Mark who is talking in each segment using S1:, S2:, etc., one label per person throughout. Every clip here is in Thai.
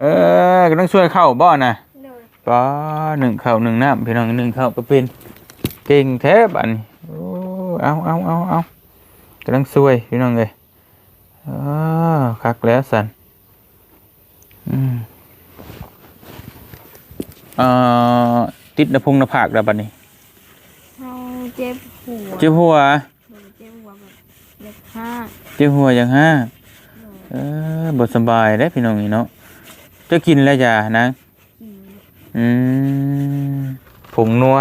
S1: เออก็ต้องช่วยเข้าบ่น่ะ
S2: โดย
S1: ก็หนึ่งข้าวหนึ่งน้ำพี่น้องหนึ่งข้าวก็เป็นเก่งแท้บัดนี้โอ้เอาเอาเอาเอากำลังช่วยพี่น้องเลยเออคักแล้วสันอืมเอ่อติดหน้าพุงหน้าผากแล้วบัดนี้
S2: เขาเจ็บหัว
S1: เจ็บหัว
S2: โดยเจ็บหัวแบบเล็กห้า
S1: เจ็บหัวอย่างห้า
S2: โดย
S1: เออบทสบายได้อพี่น้องนี่เนาะ จะกินแล้วจ้ะนะ
S2: กิน
S1: อืมผงนัว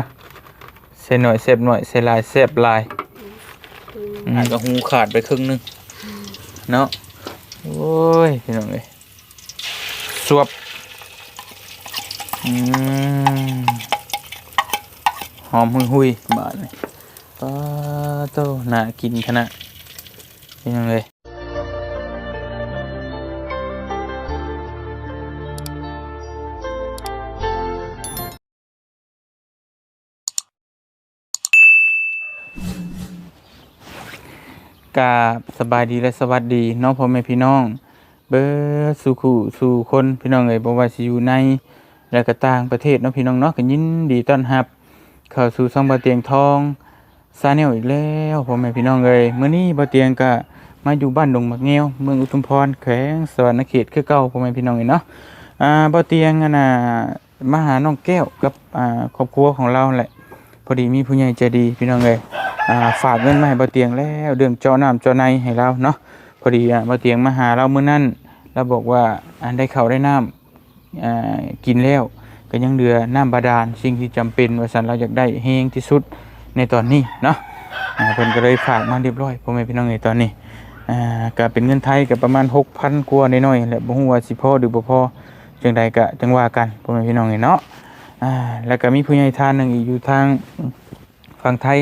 S1: เส้นหน่อยเสบหน่อยเส้นลายเสบลาย
S2: คือ
S1: อาจจะหูขาดไปครึ่งหนึงเนาะโอ้ยพี่น้องเอ้ยสวบอืมหอมหุยหุยๆบาดนี่ป้าโตน่ากินขนาดพี่น้องเอ้ย กาสบายดีและสวัสดีน้องพ่อแม่พี่น้อง เบิดสู่คู่สู่คนพี่น้องเอ้ยบ่ว่าสิอยู่ในและก็ต่างประเทศเนาะพี่น้องเนาะก็ยินดีต้อนรับ เข้าสู่ช่องบ่เตียงทองซาแนลอีกแล้วพ่อแม่พี่น้องเอ้ยมื้อนี้บ่เตียงก็มาอยู่บ้านดงมักแงวเมืองอุทุมพรแขวงสวรรณเขตคือเก่าพ่อแม่พี่น้องเอ้ยเนาะอ่าบ่เตียงอะน่ะมาหาน้องแก้วกับอ่าครอบครัวของเราแหละพอดีมีผู้ใหญ่ใจดีพี่น้องเอ้ย ฝากเงินมาให้บ่เตียงแล้วเรื่องจาะน้ำจาะในให้เราเนาะพอดีอะมาเตียงมาหาเราเมื่อนั้นเราบอกว่าได้เขาได้น้ำกินแล้วก็ยังเหลือน้ำบาดาลสิ่งที่จำเป็นว่าสันเราอยากได้แห้งที่สุดในตอนนี้เนาะเพิ่นก็เลยฝากมาเรียบร้อยพ่อแม่พี่น้องในตอนนี้อ่าก็เป็นเงินไทยก็ประมาณ6,000กว่าน้อยๆแหละบ่ฮู้ว่าสิพอหรือบ่พอจังใดก็จังว่ากันพ่อแม่พี่น้องเนาะอ่าแล้วก็มีผู้ใหญ่ท่านหนึงอีกอยู่ทางฝั่งไทย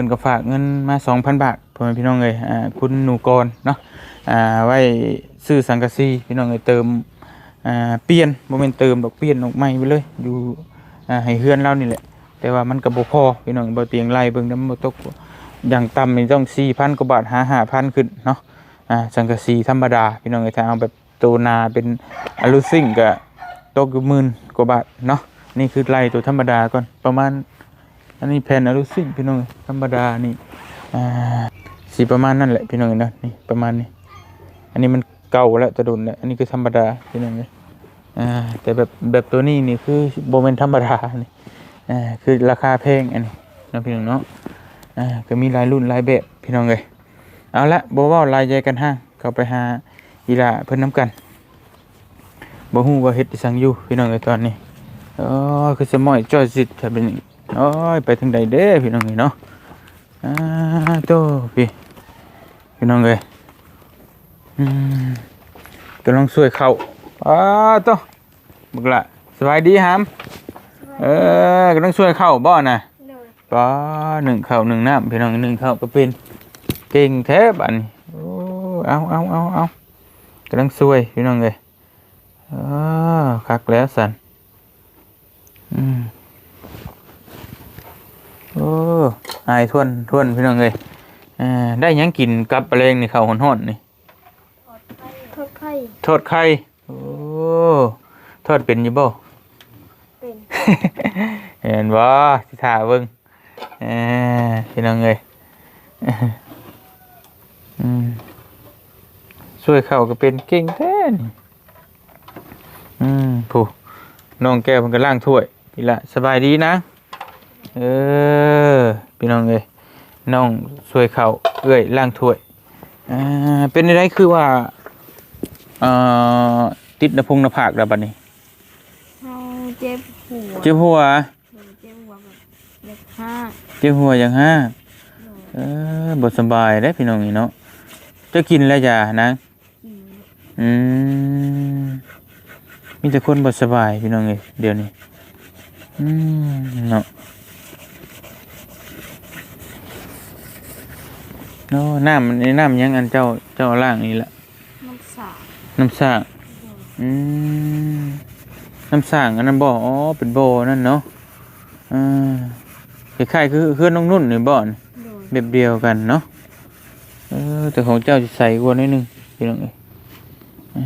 S1: พิ่นก็ฝากเงินมา2,000 บาทพ่อแม่พี่น้องเอ้ยอ่าคุณหนูกรเนาะอ่าไว้ซื้อสังกะสีพี่น้องเอ้ยเติมอ่าเปลี่ยนบ่แม่นเติมดอกเปลี่ยนออกใหม่ไปเลยอยู่อ่าให้เฮือนเรานี่แหละ แต่ว่ามันก็บ่พอพี่น้องบ่เตียงไล่เบิ่งน้ำบ่ตกอย่างต่ำนี่ต้อง4,000กว่าบาทหา5,000ขึ้นเนาะอ่าสังกะสีธรรมดาพี่น้องเอ้ยถ้าเอาแบบโตนาเป็นอลูซิ่งก็ตกอยู่หมื่นกว่าบาทเนาะนี่คือไล่ตัวธรรมดาก่อนประมาณ อันนี้แผ่นอลูซิ่งพี่น้องธรรมดานี่อ่าสีประมาณนั่นแหละพี่น้องนะนี่ประมาณนี้ อันนี้มันเก่าแล้วจะโดนแล้วอันนี้คือธรรมดาพี่น้องเลยอ่าแต่แบบแบบตัวนี้นี่คือโบเมนธรรมดานี่อ่าคือราคาแพงอันนี้นะพี่น้องเนาะอ่าก็มีหลายรุ่นหลายแบบพี่น้องเลยเอาละบอกว่าลายใจกันห้างเข้าไปหาอีหลาเพิ่นน้ำกันบ่ฮู้ว่าเฮ็ดอีสังอยู่พี่น้องเลยตอนนี้อ๋อคือสมอยจอยสิทธิ์ถ้าเป็นอย่างนี้ โอ้ยไปทางใดเด้พี่น้องเอ้ยเนาะอ่าโตพี่พี่น้องเอ้ยอืมกำลังช่วยเขาอ้าโตบึกละสบายดีฮัมเออกำลังช่วยเข้าบ่น่ะ
S2: โดย
S1: ก็หนึ่งข้าวหนึ่งน้ำพี่น้องหนึ่งข้าวก็เป็นเก่งแท้บัดนี้โอ้เอาเอาเอาเอากำลังช่วยพี่น้องเอ้ยอ่าคักแล้วสันอืมโอ้อายทวนทวนพี่น้องเลยอ่าได้หยังกินกับปลาเลงนี่ข้าวหอนๆนี่
S2: ทอดไข่
S1: ทอดไข่ โอ้ ทอดเป็นอยู่บ่
S2: เป็น
S1: เห็นบ่ที่ถ่าเบิ่งเอ่าพี่น้องเลยอืมช่วยเข้าก็เป็นเก่งแท้นี่อืมผู้น้องแก้วเพิ่นก็ล้างถ้วยพี่ละสบายดีนะ เออพี่น้องเอ้ยน้องช่วยเขาเอ้ยล้างถ้วยอ่าเป็นอะไรคือว่าเอ่อติดหน้าพุงหน้าผากแล้วบัดนี้
S2: เขาเจ็บหัว
S1: เจ็บหัว
S2: โดยเจ็บหัวแบบเล็กห้า
S1: เจ็บหัวอย่างห้า
S2: โดย
S1: เออบ่สบายเด้อพี่น้องนี่เนาะจะกินแล้วจ้ะนะ
S2: กิน
S1: อืมมีแต่คนบ่สบายพี่น้องเอ้ยเดี๋ยวนี้อืมเนาะ เนาะน้ำมันนี่น้ำหยังอันเจ้าเจ้าล่างนี่แหละ
S2: น้ำสาด
S1: น้ำสร้างอืมน้ำสร้างอันนั้นบ่ออ๋อเป็นบ่อนั่นเนาะอ่าคล้ายๆคือเพื่อนน้องนุ่นนี่บ่อน
S2: โดย
S1: แบบเดียวกันเนาะเออแต่ของเจ้าจะใสกว่านิดนึงพี่น้องเอ้ยอ่า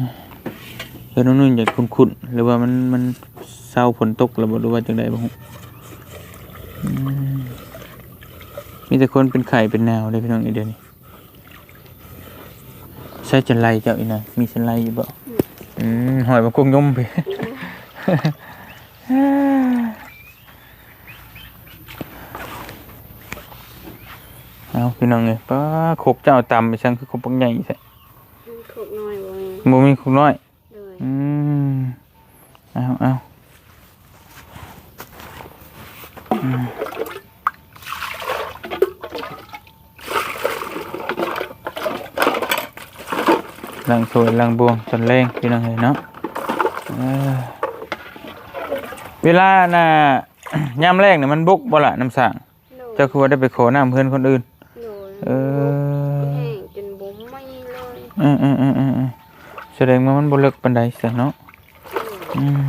S1: เฮือนน้องนุ่นอยากคุ้นๆหรือว่ามันมันเศร้าฝนตกแล้วบ่รู้ว่าจังไดบ่ฮู้อื มมีแต่คนเป็นไข้เป็นแนวเลยพี่น้องไอเดียวนี้ใช่จันไรเจ้าอีนะมีจันไรอยู่บ่อืมหอยมากงยมไปเอาพี่น้องเอ้ยป้าโคกเจ้าตำไปช่างคือโคกปังใหญ่ใช่
S2: ขบน้อยบ่มี
S1: บ่มีโคกน้อย
S2: เลย
S1: อืมเอาเอาอืม ล้างถ้วยล้างบวงจนแรงพี่น้องเอ้ยเนาะเออเวลาน่ะยามแรกเนี่ยมันบุกบ่ละน้ำสั่ง
S2: โดย
S1: เจ้าคือว่าได้ไปขอน้ำเพื่อนคนอื่น
S2: โดย
S1: เออ
S2: แห้งจนบ่ไหม่เลย
S1: อืมอืมอืมอืมอืมแสดงว่ามันบ่เลิกปานใดเสียเนาะอืม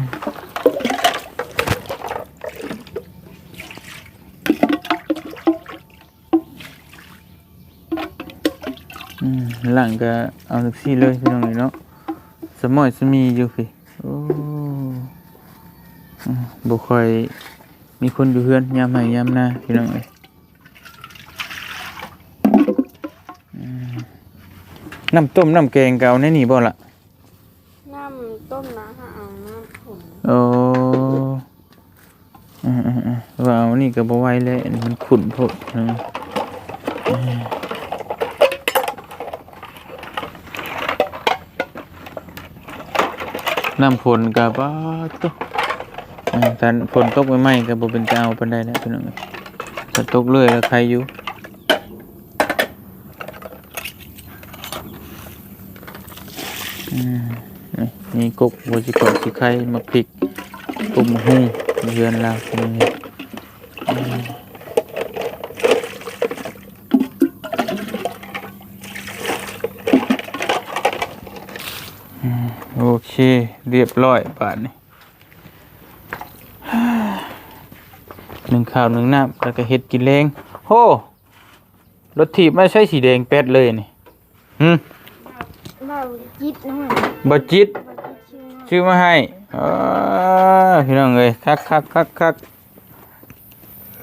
S1: หลังก็เอาสักซี่เลยพี่น้องเลยเนาะสมอยสมีอยู่พี่โอ้อืมบ่ค่อยมีคนอยู่เฮือนยามให้ยามหน้าพี่น้องเอ้ยอืมน้ำต้มน้ำแกงก็เอาในนี่บ่ล่ะ
S2: น้ำต้มนะฮะเอาน้ำผง
S1: โอ้อืมอืมอืมว่าเอานี่ก็บ่ไหวเลยอันนี้มันขุ่นโพดอืมอืม น้ำฝนก็บ่ตกอ่าแต่ฝนตกใหม่ๆก็บ่เป็นตาเอาปานใดแล้วพี่น้องเอ้ยถ้าตกเลยแล้วใครอยู่นี่กกบ่สิกอกสิไข่มาพริกปุ่มหูเรือนเราตรงนี้อืมอืมโอ เคเรียบร้อยบาทนี้หนึ่งข้าวหนึ่งน้ำแล้วก็เห็ดกินแรงโหรถถีบไม่ใช่สีแดงแป๊ดเลยนี่หืม
S2: เราจิตนะฮะ
S1: บจิต
S2: เราจิตชื่อ
S1: ชื่อมาให้เออพี่น้องเอ้ยคักคักคักคัก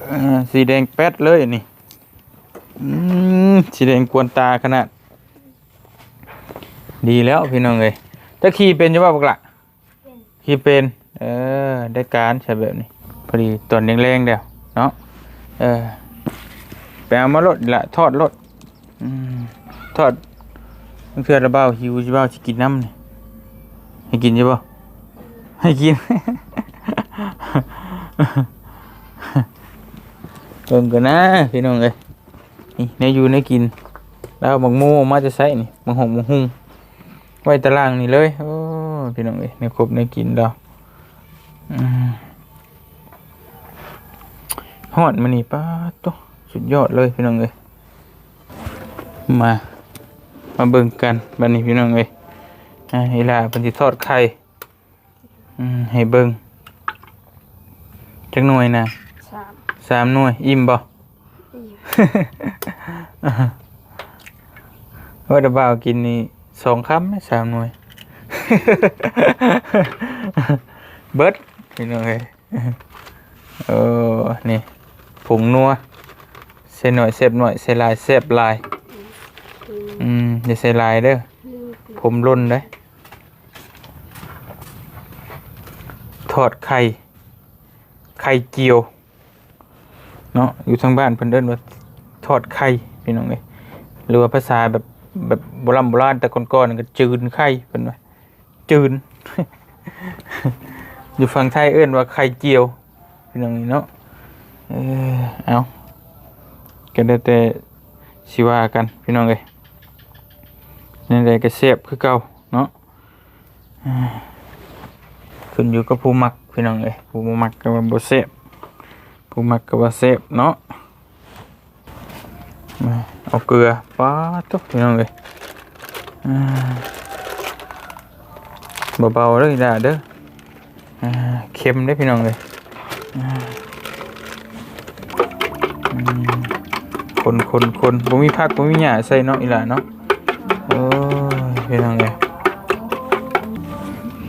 S1: เอ่อสีแดงแป๊ดเลยนี่อืมสีแดงกวนตาขนาด ดีแล้วพี่น้องเอ้ย จะขี่เป็นจะว่าปกละขี่เป็น เออ ได้การใช่แบบนี้ พอดีตอนแรงๆเดียวเนาะ เออไปเอามาลดอีกละทอดลดอืมทอดมันคือระเบ้าหิวจะเบ้าจะกินน้ำนี่ให้กินใช่ปะให้กินเบิ่งกันนะพี่น้องเอ้ยนี่ในอยู่ในกิน แล้วบักโมมาจะใส่นี่บักหงบักหุ่ง ไว้ตารางนี่เลย โอ้พี่น้องเอ้ยในครบในกินดอกอืมฮอดมานี่ป้าดโตสุดยอดเลยพี่น้องเอ้ยมา มาเบิ่งกันบัดนี้พี่น้องเอ้ยอ่านี่ล่ะเพิ่นสิทอดไข่อืมให้เบิ่งจักหน่วยนะ
S2: สาม
S1: สามหน่วย อิ่มบ่
S2: สี่
S1: ว่าแตะบ่าวกินนี่ สองคำไหมสามหน่วย เบิดพี่น้องเอ้ยเออนี่ผงนัวใส่หน่อยเสพหน่อยใส่หลายเสพลาย
S2: คือ
S1: อืมอย่าใส่หลายเด้อผมร่นได้ทอดไข่ ไข่เจียว เนาะอยู่ทางบ้านเพิ่นเอิ้นว่าทอดไข่พี่น้องเอ้ยหรือว่าภาษาแบบ แบบโบราณโบราณแต่ก่อนๆนั่นก็จืนไข่เพิ่นว่าจืน อยู่ฝั่งไทยเอิ้นว่าไข่เจียวพี่น้องนี่เนาะเออเอาก็ได้แต่สิว่ากันพี่น้องเอ้ยนี่นใดก็เสียบคือเก่าเนาะขึ้นอยู่กับผู้มักพี่น้องเอ้ยผู้มักก็ว่าบ่เสียบผู้มักก็ว่าเสียบเนาะมา เอาเกลือป๊าตุ๊พี่น้องเอ้ยเบาๆเด้อด่าเด้อเค็มเด้พี่น้องเอ้ยคนคนคนบ่มีผักบ่มีหญ้าใส่เนาะอีหล่ะเนาะโอ้ยเป็นยังไง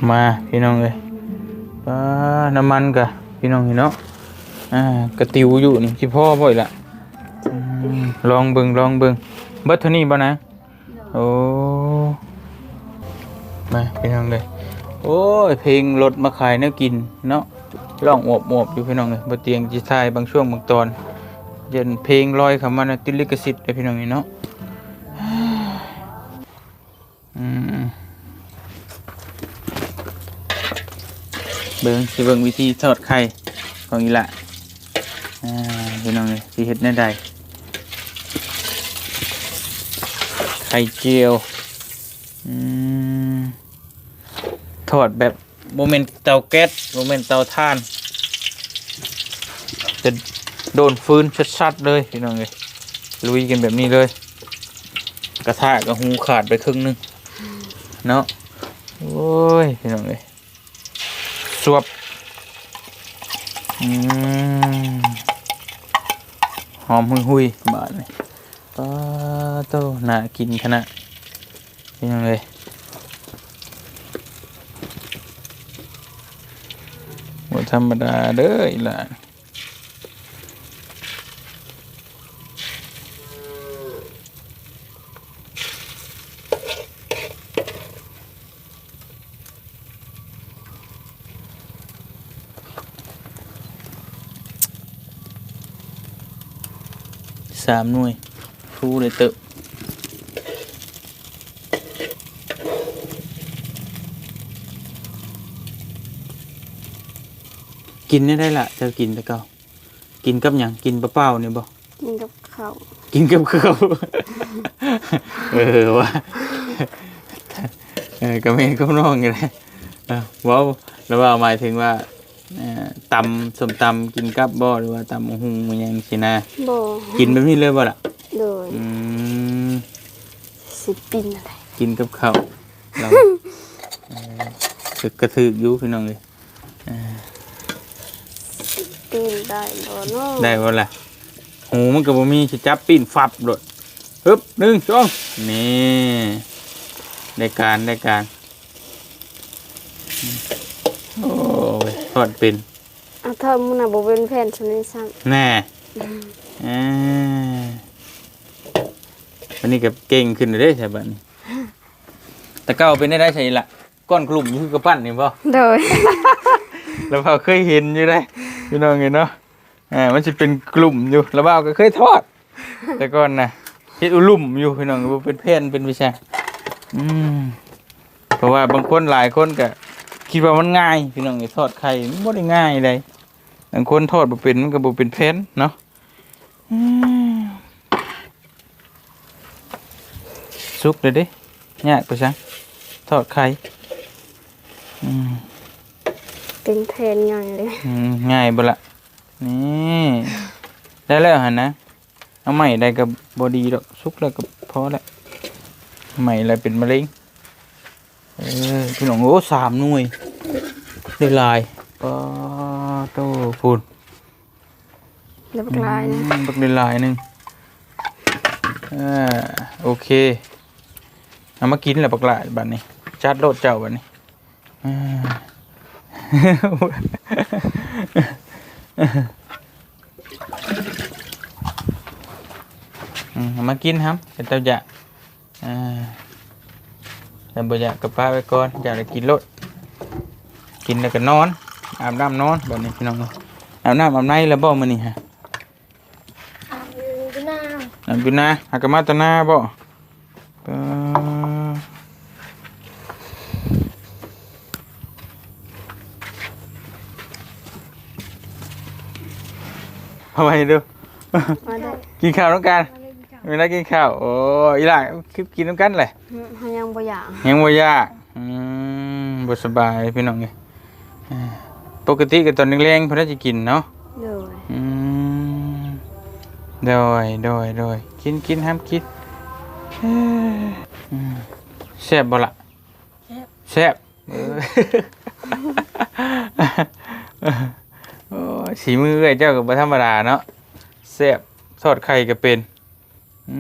S1: มาพี่น้องเลยป้าน้ำมันกะพี่น้องเห็นเนาะอ่ากระติวอยู่นี่ที่พ่อบ่อยละ ลองเบิ่งลองเบิ่งเบิดเท่านี้บ่นะโอ้มาพี่น้องเลยโอ้ยเพลงรถมาขายแนวกินเนาะร้องอวบอวบอยู่พี่น้องเลยบนเตียงจีทายบางช่วงบางตอนเย็นเพลงลอยเข้ามาในะติดลิขสิทธิ์เลยพี่น้องนี่เนาะอืมเบิ่งสิเบิ่งวิธีทอดไข่ของอีละอ่าพี่น้องเลยสิเฮ็ดแน่ใด ไข่เจียวอทอดแบบโมเมนต์เตาแก๊สโมเมนต์เตาถ่าน จะโดนฟืนชัดๆเลยพี่น้องเลยลุยกันแบบนี้เลย กระทะกับหูขาดไปครึ่งหนึง เนาะโอ้ยพี่น้องเลยสวบอืมหอมหุยๆบาดเลย ป้าโตน่ากินขนาดพี่น้องเลยบ่ธรรมดาเด้ออีหล่ะสามหน่วย ทูเลยเตอะกินได้ได้ละเจะกินแต่เก่ากินกับหยังกินเปล่าๆเนี่ยบ่
S2: กินกับข้าว
S1: กินกับข้าวเออว่าเออกระเมนก็น้องอยู่เลยเออเว้าวแล้วว่าหมายถึงว่าเอ่อตำสมตำกินกับบ่หรือว่าตำหุงมันยังสินะ
S2: บ่
S1: กินแบบนี้เลยบ่ล่ะ
S2: โดย
S1: อืม
S2: สิปินอะไร
S1: กินกับข้าวเราเออถึกกระถึกอยู่พี่น้องเลย
S2: ปินได้บ่เนาะ
S1: ได้บ่ล่ะหูมันก็บ่มีสิจับปิ้นฟับโดดฮึบหนึ่งสองนี่ได้การได้การโอ้ยทอดเป็น
S2: อะถ้ามันน่ะบ่เป็นแผ่นชนิดซ้ํ
S1: แน่อ่าวั นนี้ก็เก่งขึ้นเลยใช่บัดนี้แต่เก้าเป็นได้ได้ใช่ละก้อนกลุ่มอยู่คือกระปั้นนี่บ่
S2: โดย
S1: แล้วเราเคยเห็นอยู่ได้พี่น้องเห็นเนาะอ่ามันจะเป็นกลุ่มอยู่แล้วเราก็เคยทอด แต่ก่อนนะเฮ็ดอุลุ่มอยู่พี่น้องบ่เป็นแผ่นเป็นวิชาอืมเพราะว่าบางคนหลายคนก็คิดว่ามันง่ายพี่น้องไอ้ทอดไข่มันบ่ได้ง่ายเลยบางคนทอดบ่เป็นมันก็บ่เป็นแผ่นเนาะอืม สุกเลยเด้ยากไปซังทอดไข่อืม
S2: เป็นแผ่นใหญ่เลย
S1: อืมง่ายบ่ละนี่ได้แล้วหันนะเอาใหม่ได้กับบอดีดอกสุกแล้วก็พอแล้วใหม่อะไรเป็นมะเร็งเออพี่น้องโอ้สามหน่วยได้หลายปาโตพูน
S2: แล้วบักลายนะ
S1: อืมบักได้หลายหนึงอ่าโอเค เอามากินแล้วบักหลายบัดนี้จัดโลดเจ้าบัดนี้อ่าอืมเอามากินครับเป็นเต้าจะอ่าแต่บ่อยากกับป้าไว้ก่อนอยากจะกินรถกินแล้วก็นอนอาบน้ำนอนแบบนี้พี่น้องเนาะอาบน้ำอาบในแล้วบ่มื้อนี้ฮะ
S2: อยู่หน้า
S1: อาบอยู่นะหากะมาแตะหน้าบ่ปาเอา ไว้ดู
S2: มาได้
S1: กินข้าวน้องกันเวลากินข้าว โอ้อีหล่ะคือกินน้ำกันเลย
S2: เฮายังบ่อยาก
S1: ยังบ่ยากอืมบ่สบายพี่น้องเอ้ยอ่าปกติก็ตอนแรงๆเพิ่นน่าจะกินเนาะ
S2: โดย
S1: อืมโดยโดยโดยกินกินห้ามกินเอ้ยอืมแซ่บบ่ล่ะแซ่บเออโอ้ย สีมือเอ้ยเจ้าก็บ่ธรรมดาเนาะแซ่บทอดไข่ก็เป็นอื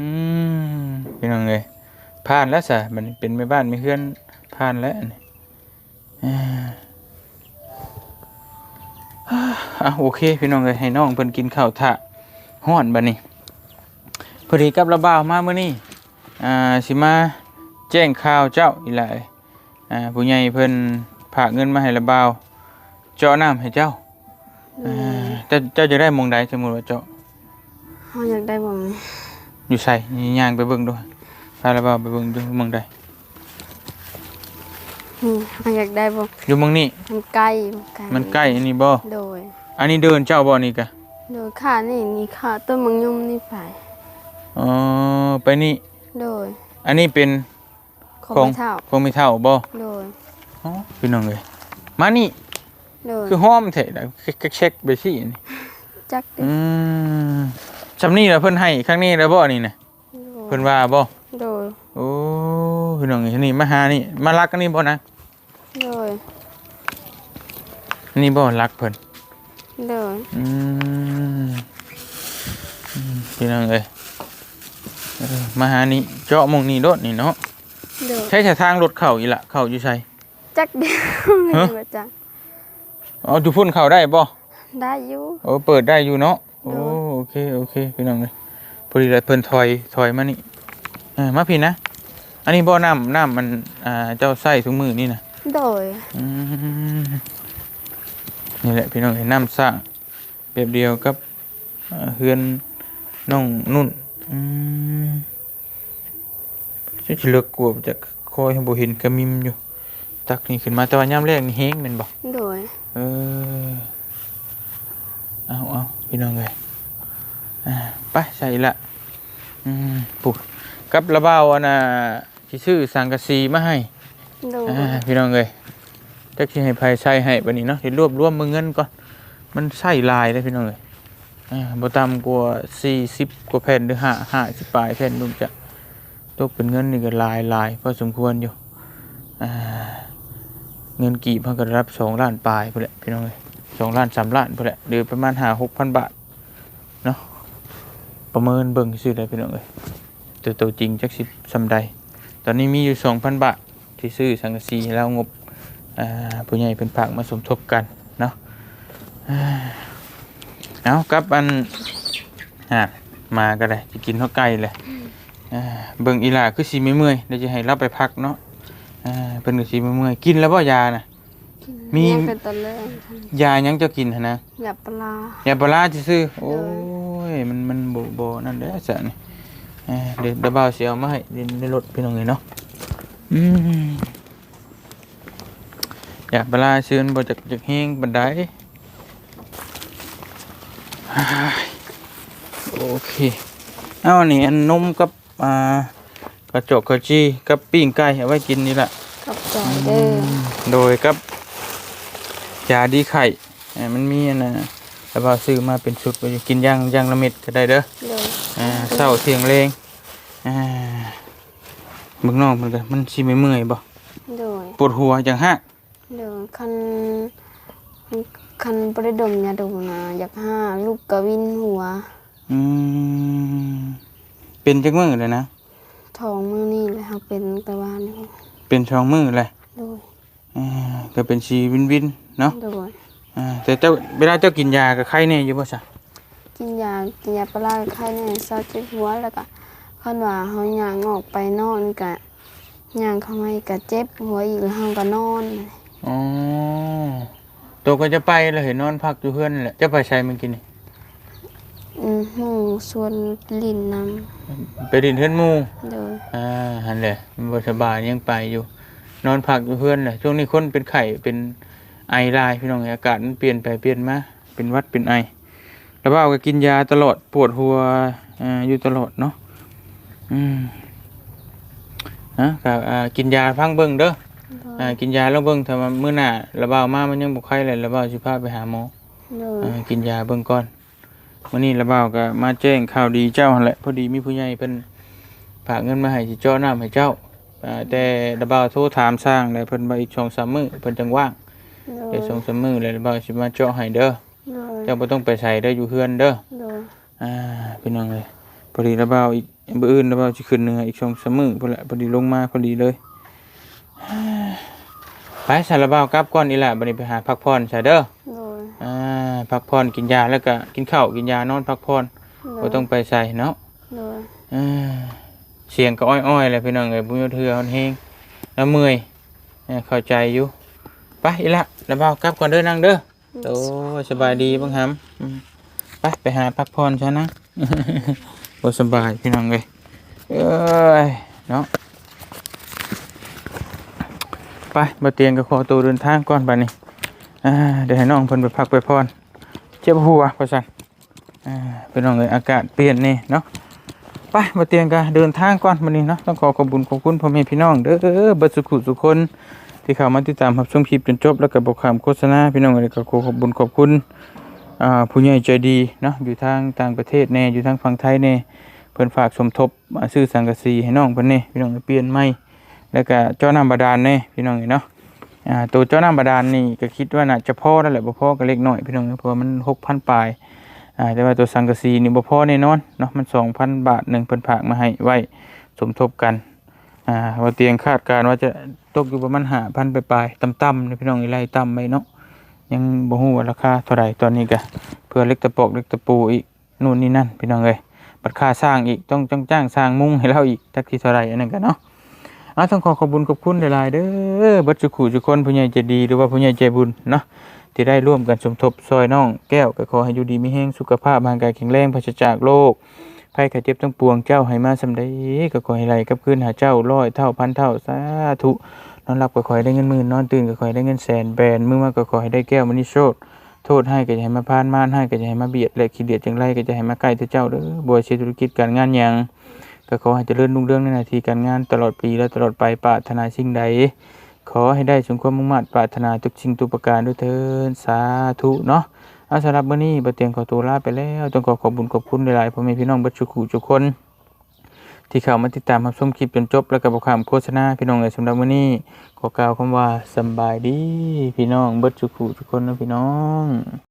S1: มพี่น้องเอ้ยผ่านแล้วซะมันเป็นแม่บ้านไม่เฮือนผ่านแล้วอันนี้อ่าอะโอเค พี่น้องเลยให้น้องเพิ่นกินข้าวถะฮ้อนบัดนี้พอดีกับระบ่าวมาเมื้อนี้อ่าสิมาแจ้งข่าวเจ้าอีหละอ้ยอ่าผู้ใหญ่เพิ่นฝากเงินมาให้ระบ่าวเจาะน้ำให้เจ้า อ่าเจ้าเจ้าจะได้หมองใดสมมุติว่าเจาะ
S2: เขาอยากได้บ่ไหม
S1: อยู่ใส่ย่างไปเบิ่งดูพาระบ่าวไปเบิ่งดูหมองใด
S2: นี่เขาอยากได้บ่
S1: อยู่หมองนี้
S2: มันใกล้มันใกล้
S1: มันใกล้อันนี้บ่
S2: โดย
S1: อันนี้เดินเจ้าบ่นี่กะ
S2: โดยค่านี่นี่ค่าต้นมังยุ่มนี่ไป
S1: อ๋อไปนี่
S2: โดย
S1: อันนี้เป็น
S2: ของ
S1: ของ
S2: ไม่เท่า
S1: คงไม่เท่าบ่
S2: โดย
S1: อ๋อพี่น้องเลยมานี่
S2: โดย
S1: คือหอมแท้ได้เช็คๆไปสิอันนี้
S2: จักดิ
S1: อืมจำนี่แล้วเพิ่นให้ครั้งนี้แล้วบ่นี่น่ะ
S2: โดย
S1: เพิ่นว่าบ่
S2: โดย
S1: โอ้พี่น้องเอ้ยนี่มาหานี่ มารักอันนี้บ่นะ
S2: โดย
S1: อันนี่บ่รักเพิ่น
S2: โดย
S1: อืมอืมพี่น้องเอ้ยเออมาหานี่เจาะหมองนี่โดดนี่เนาะ
S2: โดย
S1: ใช้ทางรถเข้าอีหละเข้าอยู่ไส
S2: จักเดียวไม่
S1: ฮะ
S2: รู้จัก
S1: อ๋ออยู่พุ่นเข้าได้บ่
S2: ได้อยู่
S1: โอ้เปิดได้อยู่เนาะโอ้
S2: โดย
S1: โอเคโอเคพี่น้องเลยพอดีเลยเพิ่นถอยถอยมานี่เออมาพี่นะ อันนี้บ่อน้ำน้ำมันอ่าเจ้าใส่ถุงมือนี่นะ
S2: โดย
S1: อืมนี่แหละพี่น้องเห็นน้ำสร้างแบบเดียวกับอ่าเฮือนน้องนุ่นอืมจะเลือกกลัวจะคอยให้บ่เห็นกระมิมอยู่ ตักนี่ขึ้นมาแต่ว่ายามแรกนี่เฮงแม่นบ่
S2: โดย
S1: เออเอาเอาพี่น้องเลยอ่าไปใส่ละอืมปุ๊บกับระเบ้าอันน่ะที่ซื้อสังกะสีมาให้
S2: โดย
S1: อ่าพี่น้องเลยจักสิให้ภัยใช้ให้บัดนี้เนาะเดี๋ยวรวบรวมมือเงินก่อนมันใส่ลายได้อพี่น้องเลยอ่าบ่ต่ำกว่า40กว่าแผ่นหรือ5 50ปลายแผ่นนุ่มจะตกเป็นเงินนี่ก็หลายหลายพอสมควรอยู่อ่า เงินกี่พันก็รับสองล้านปลายไปแหละพี่น้องเลยสองล้านสามล้านไปแหละหรือประมาณหาหกพันบาทเนาะประเมินเบิ่งซื้อได้พี่น้องเลยแต่ตัวจริงจักสิบสำใด ตอนนี้มีอยู่สองพันบาทที่ซื้อสังกะสีแล้วงบอ่าผู้ใหญ่เป็นฝากมาสมทบกันเนาะเอากลับอันอ่ามาก็ได้จะกินข้าวไก่เลยเบิ่งอีหลาคือสีไม่เมื่อยเดี๋ยวจะให้เราไปพักเนาะ อ่าเป็นกระชีเมื่อยๆกินแล้วบ่ยานะมี
S2: แยกเป็นตอนแรก
S1: ยาหยังเจะกินหั่นนะ
S2: หยับปลา ยา
S1: ปลาร้าซื่อๆโอ้ยมันมันบ่บ่นั่นเด้อซะนี่อ่าเดี๋ยวเดี๋ยวบ่าวสิเอามาให้ในในรถพี่น้องเอ้ยเนาะอืมยาปลาร้าซื้อมันบ่จักจักแฮงปานใดอ้ายโอเคเอาอันนี้อันนมกับอ่า กระจกกระจีกับปิ้งไก่เอาไว้กินนี่แหละ
S2: กับใจเด้อ
S1: โดยกับยาดีไข่เอ่อมันมีอันนะแล้วก็ซื้อมาเป็นชุดไปกินย่างย่างละเม็ดก็ได้เด้อ
S2: โดย
S1: อ่าเศร้าเสียงเลงอ่าเบิ่งน้องมันก็มันสิไม่เมื่อยบ่
S2: โดย
S1: ปวดหัวจังฮะ
S2: โดยคันคันบ่ได้ดมยาดมนะอยากห้าลูกกะวินหัว
S1: อืมเป็นจักมื้อเลยนะ
S2: ท้ องมือนี่แหละครับเป็นตะวันนี่
S1: เป็นช่องมือเลย
S2: โดย
S1: อ่าก็เป็นชีวินวินเนาะ
S2: โดย
S1: อ่าแต่เจ้าเวลาเจ้ากินยากับไข้แน่อยู่บ่ซะ
S2: กินยากินยาปลาไข้เนี่ยเศร้าเจ็บหัวแล้วก็คันว่าเฮาย่างออกไปนอนกะย่างเข้ามาอีกกะเจ็บหัวอีกแล้วเฮาก็นอน
S1: อ๋อตัวก็จะไปแล้วเห็นนอนพักอยู่เพื่อนนั่นแหละจะไปใช้มันกินนี่
S2: อืม หมู่ส่วนลิ้นนำ
S1: ไปดินเทือนหมู่
S2: โดย
S1: อ่าหันเลยมันบ่สบายยังไปอยู่ นอนพักอยู่เพื่อนเลยช่วงนี้คนเป็นไข้เป็นไอลายพี่น้องเอ้ยอากาศมันเปลี่ยนไปเปลี่ยนมาเป็นหวัดเป็นไอ แล้วว่าก็กินยาตลอดปวดหัวอ่าอยู่ตลอดเนาะอืมนะก็อ่ากินยาพังเบิ่งเด้อ
S2: โดย
S1: อ่ากินยาแล้วเบิ่งถ้าว่ามื้อหน้าระบาดมามันยังบ่ไข้เลยระบาดสิพาไปหาหมอ
S2: โดย
S1: อ่ากินยาเบิ่งก่อน มื้อนี้ระบาดก็มาแจ้งข่าวดีเจ้าหั่นแหละพอดีมีผู้ใหญ่เพิ่นฝากเงินมาให้สิเจ่อน้ำให้เจ้าอ่าแต่ระบาดโทรถามสร้างแล้วเพิ่นว่าอีก2-3มื้อเพิ่นจังว่าง
S2: โด
S1: เดี๋
S2: ย
S1: ยว2-3มื้อแล้วระบาดสิมาเจาะให้เด้อ
S2: โดย
S1: เจ้าบ่ต้องไปใส่เด้ออยู่เฮือนเด้อ
S2: โดย
S1: อ่าพี่น้องเลยพอดีระบาดอีกมื้ออื่นระบาดสิขึ้นเหนืออีก2-3มื้อพุ่นแหละพอดีลงมาพอดีเลยอ่าไปสารบ่าวกลับก่อนอีหละบัดนี้ไปหาพักผ่อนใช่เด้อ
S2: โดย
S1: อ่า พักผ่อนกินยาแล้วก็กินข้าวกินยานอนพักผ่อน
S2: โด
S1: บ่
S2: ย
S1: ต้องไปใส่เนาะ
S2: โดย
S1: อ่าเสียงก็อ้อยๆเลยพี่น้องเอ้ยบุญยเทือฮอนเฮงแล้วเมื่อยเอ้ยเข้าใจอยู่ไปอีหละแล้วบ่าวกลับก่อนเด้อนั่งเด้อโอ้ยสบายดีบ้างครับอืมไปไปหาพักผ่อนซะนะบ่สบายพี่น้องเอ้ยเอ้ยเนาะไปมาเตียงกับขอตัวเดินทางก่อนบัดนี้อ่าเดี๋ยวให้น้องเพิ่นไปพักไปพร เจ็บหัวประสันเป็นน้องเลยอากาศเปลี่ยนนี่เนาะไปมาเตียงกันเดินทางก่อนบัดนี้เนาะต้องขอขอบคุญขอบคุณพ่อแม่พี่น้องเด้อเบัสุขุสุคน ที่เข้ามาติดตามรับชมคลิปจนจบแล้วก็บอกคำโฆษณาพี่น้องเลยก็ขอขอบคุญขอบคุณผู้ใหญ่ใจดีเนาะอยู่ทางต่างประเทศแน่อยู่ทางฝั่งไทยแน่เพิ่นฝากสมทบซื้อสังกะสีให้น้องเพิ่นนี่พี่น้องเปลี่ยนใหม่แล้วก็เจ้าน้ำบาดาลเนี่ยพี่น้องเนาะ อ่าตัวเจ้าน้ำบาดาลนี่ก็คิดว่าน่าจะพ่อแล้วแหละบ่พ่อก็เล็กหน้อยพี่น้องเพราะว่ามันหกพันปลายอ่าแต่ว่าตัวสังกะสีนี่บ่พ่อแน่นอนเนาะมันสองพันบาทหนึ่งพิ่นฝากมาให้ไว้สมทบกันอ่าว่าเตียงคาดการว่าจะตกอยู่ประมาณหาพันปลายๆต่ำๆนี่พี่น้องอีไล่ต่ำไปเนาะยังบ่ฮู้ว่าราคาเท่าไหร่ตอนนี้ก็เพื่อเล็กตะปอกเล็กตะปูอีกนู่นนี่นั่นพี่น้องเอ้ยบัดค่าสร้างอีกต้องต้องจ้างสร้างมุ้งให้เราอีกจักที่เท่าไหร่อันนั้นก็เนาะ อาต้องขอขอบคุญขอบคุณหลายๆเด้อบัดจุขู่จุคนผู้ใหญ่ใจดีหรือว่าผู้ใหญ่ใจบุญเนาะที่ได้ร่วมกันสมทบซอยน้องแก้วก็ขอให้อยู่ดีมีแห้งสุขภาพร่างกายแข็งแรงปราศจากโรคภัยไข้เจ็บทั้งปวงเจ้าให้มาสำได้ก็ขอให้ไหลกับคืนหาเจ้าร้อยเท่าพันเท่าสาธุนอนหลับก็ขอให้ได้เงินหมื่นนอนตื่นก็ขอให้ได้เงินแสนแบนมือมาก็ขอให้ได้แก้วมณีโชตโทษให้ก็จะให้มาพานม่านให้ก็จะให้มาเบียดและขี้เดียดจังไรก็จะให้มาใกล้เถอเจ้าเด้อบวยชีธุรกิจการงานหยัง ก็ขอให้เจริญรุ่งเรืองในหน้าที่การงานตลอดปีและตลอดไปปรารถนาสิ่งใด ขอให้ได้สมความมุ่งมั่นปรารถนาทุกสิ่งทุกประการด้วยเถินสาธุเนาะอาสำหรับมื้อนี้บ่เตียงขอตัวลาไปแล้วต้องขอขอบคุญขอบคุณหลายๆพ่อแม่พี่น้องเบัดทุกคู่ทุกคน ที่เข้ามาติดตามรับชมคลิปจนจบแล้วก็บอกคำโฆษณาพี่น้องเอ้ยสำหรับมื้อนี้ขอกล่าวคำว่าสำบายดี พี่น้องเบัดทุกคู่ทุกคนนะพี่น้อง